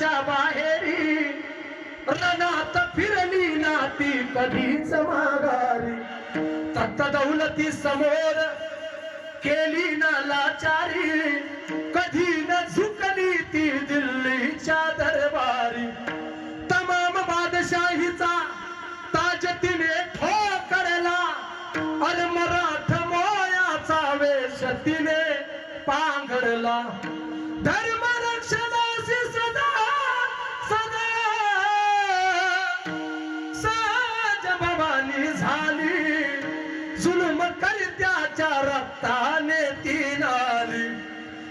घराच्या बाहेरी. रणात फिरली नाती कधीच माघारी. तत्त दौलती समोर केली ना लाचारी. कधी न झुकली ती दिल्लीच्या दरबारी. तमाम बादशाहीचा ताज तिने ठोकरला अर मराठ मोयाचा वेश तिने पांघरला. धर्म जुलम करत्याच्या रक्ताने ती नाली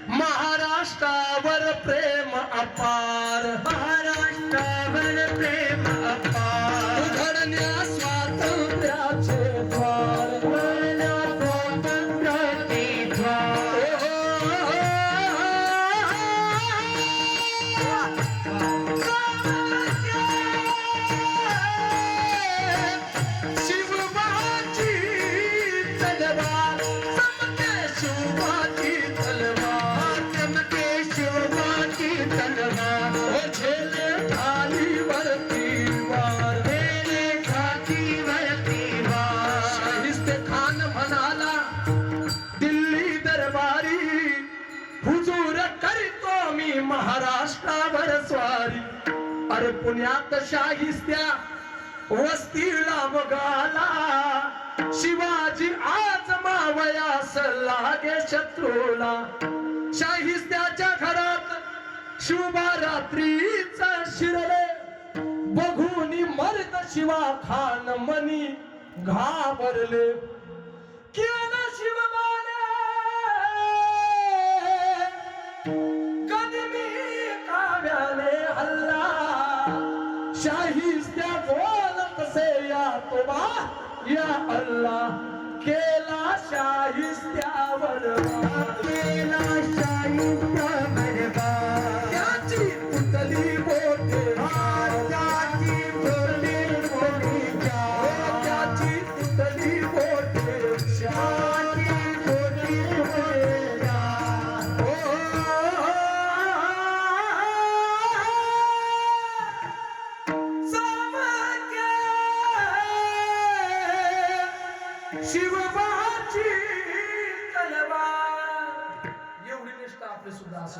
महाराष्ट्रावर प्रेम अपार. महाराष्ट्रावर प्रेम अपार. उघडण्या स्वातंत्र्याचे महाराष्ट्रावर स्वारी. अरे पुण्यात शाहिस्त्या वस्तीला बघाला. शिवाजी आज मावयास लागे शत्रूला. शाहिस्त्याच्या घरात शुभ रात्रीचा शिरले. बघून मर्द शिवा खान मनी घाबरले. क्या शाहिस्त्या बोल से या तोबा या अल्ला केला शाहिस्त्यावर शिवबाची तलवार. एवढी निष्ठा आपली सुद्धा असो